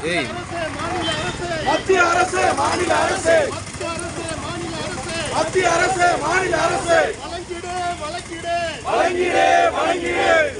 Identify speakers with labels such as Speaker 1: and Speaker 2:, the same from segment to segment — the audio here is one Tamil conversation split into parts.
Speaker 1: மத்திய அரசு மாநில அரசு. மத்திய அரசு மாநில அரசு. வழங்கிடு வழங்கிடு.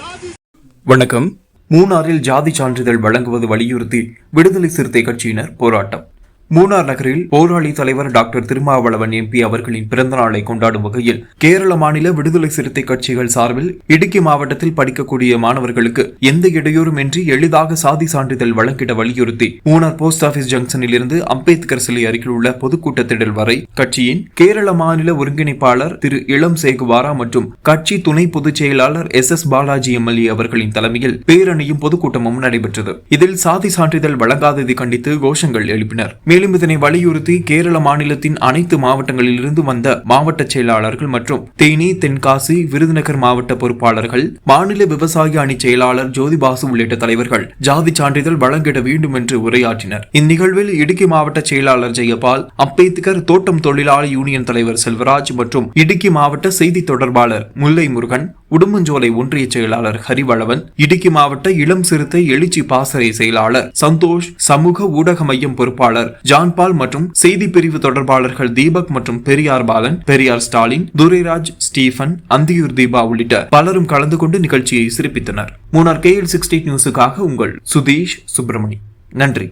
Speaker 2: வணக்கம். மூணாறில் ஜாதி சான்றிதழ் வழங்குவது வலியுறுத்தி விடுதலை சிறுத்தை கட்சியினர் போராட்டம். மூணார் நகரில் போராளி தலைவர் டாக்டர் திருமாவளவன் எம்பி அவர்களின் பிறந்த நாளை கொண்டாடும் வகையில் கேரள மாநில விடுதலை சிறுத்தை கட்சிகள் சார்பில் இடுக்கி மாவட்டத்தில் படிக்கக்கூடிய மாணவர்களுக்கு எந்த இடையூறுமின்றி எளிதாக சாதி சான்றிதழ் வழங்கிட வலியுறுத்தி மூணார் போஸ்ட் ஆபீஸ் ஜங்ஷனில் இருந்து அம்பேத்கர் சிலை அருகில் உள்ள பொதுக்கூட்ட திடல் வரை கட்சியின் கேரள மாநில ஒருங்கிணைப்பாளர் திரு இளம் சேகுவாரா மற்றும் கட்சி துணை பொதுச் செயலாளர் எஸ் எஸ் பாலாஜி எம்எல்ஏ அவர்களின் தலைமையில் பேரணியும் பொதுக்கூட்டமும் நடைபெற்றது. இதில் சாதி சான்றிதழ் வழங்காததை கண்டித்து கோஷங்கள் எழுப்பினர். மேலும் இதனை வலியுறுத்தி கேரள மாநிலத்தின் அனைத்து மாவட்டங்களிலிருந்து வந்த மாவட்ட செயலாளர்கள் மற்றும் தேனி தென்காசி விருதுநகர் மாவட்ட பொறுப்பாளர்கள் மாநில விவசாய அணி செயலாளர் ஜோதிபாசு உள்ளிட்ட தலைவர்கள் ஜாதி சான்றிதழ் வழங்கிட வேண்டும் என்று உரையாற்றினர். இந்நிகழ்வில் இடுக்கி மாவட்ட செயலாளர் ஜெயபால் அம்பேத்கர் தோட்டம் தொழிலாளி யூனியன் தலைவர் செல்வராஜ் மற்றும் இடுக்கி மாவட்ட செய்தி தொடர்பாளர் முல்லை முருகன் உடுமஞ்சோலை ஒன்றிய செயலாளர் ஹரிவளவன் இடுக்கி மாவட்ட இளம் சிறுத்தை எழுச்சி பாசறை செயலாளர் சந்தோஷ் சமூக ஊடக மையம் பொறுப்பாளர் ஜான்பால் மற்றும் செய்தி பிரிவு தொடர்பாளர்கள் தீபக் மற்றும் பெரியார் பாலன் பெரியார் ஸ்டாலின் துரைராஜ் ஸ்டீபன் அந்தியூர் தீபா உள்ளிட்ட பலரும் கலந்து கொண்டு நிகழ்ச்சியை சிறப்பித்தனர். மூணார் கே எல் சிக்ஸ்டி நியூஸுக்காக உங்கள் சுதீஷ் சுப்பிரமணி. நன்றி.